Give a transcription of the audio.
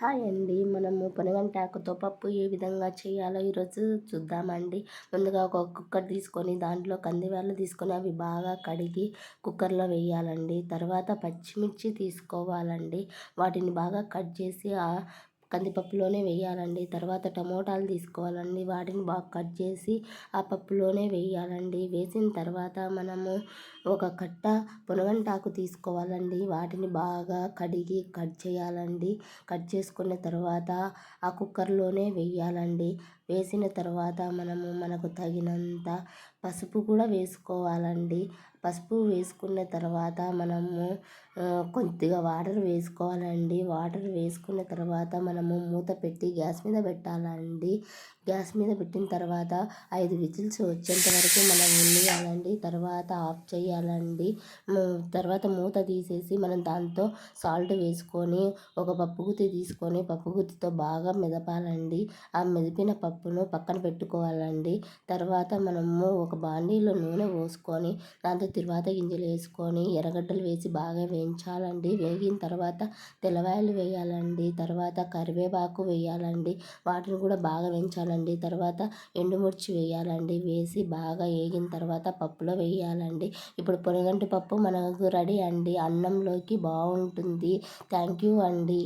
Hi అండి. మనము పొనగంటాకుతో పప్పు ఏ విధంగా చేయాలో ఈరోజు చూద్దామండి. ముందుగా ఒక కుక్కర్ తీసుకొని దాంట్లో కందివేళ్ళు తీసుకొని అవి బాగా కడిగి కుక్కర్లో వేయాలండి. తర్వాత పచ్చిమిర్చి తీసుకోవాలండి. వాటిని బాగా కట్ చేసి కందిపప్పులోనే వేయాలండి. తర్వాత టమోటాలు తీసుకోవాలండి. వాటిని బాగా కట్ చేసి ఆ పప్పులోనే వేయాలండి. వేసిన తర్వాత మనము ఒక కట్ట పునగంటాకు తీసుకోవాలండి. వాటిని బాగా కడిగి కట్ చేయాలండి. కట్ చేసుకున్న తర్వాత ఆ కుక్కర్లోనే వేయాలండి. వేసిన తర్వాత మనము మనకు తగినంత పసుపు కూడా వేసుకోవాలండి. పసుపు వేసుకున్న తర్వాత మనము కొద్దిగా వాటర్ వేసుకోవాలండి. వాటర్ వేసుకున్న తర్వాత మనము మూత పెట్టి గ్యాస్ మీద పెట్టాలండి. గ్యాస్ మీద పెట్టిన తర్వాత ఐదు విజిల్స్ వచ్చేంత వరకు మనం ఉండాలండి తర్వాత ఆఫ్ చేయాలండి. తర్వాత మూత తీసేసి మనం దాంతో సాల్ట్ వేసుకొని ఒక పప్పుగుత్తి తీసుకొని పప్పుగుత్తితో బాగా మెదపాలండి. ఆ మెదిపిన పప్పును పక్కన పెట్టుకోవాలండి. తర్వాత మనము ఒక బాండీలో నూనె పోసుకొని దాంతో తిరువాత గింజలు వేసుకొని ఎర్రగడ్డలు వేసి బాగా వేయించాలండి. వేగిన తర్వాత తెల్లవాయలు వేయాలండి. తర్వాత కరివేపాకు వేయాలండి. వాటిని కూడా బాగా వేయించాలండి. తర్వాత ఎండుమిర్చి వేయాలండి. వేసి బాగా వేగిన తర్వాత పప్పులో వేయాలండి. ఇప్పుడు పొరగంటి పప్పు మనకు రెడీ అండి. అన్నంలోకి బాగుంటుంది. థ్యాంక్ యూ అండి.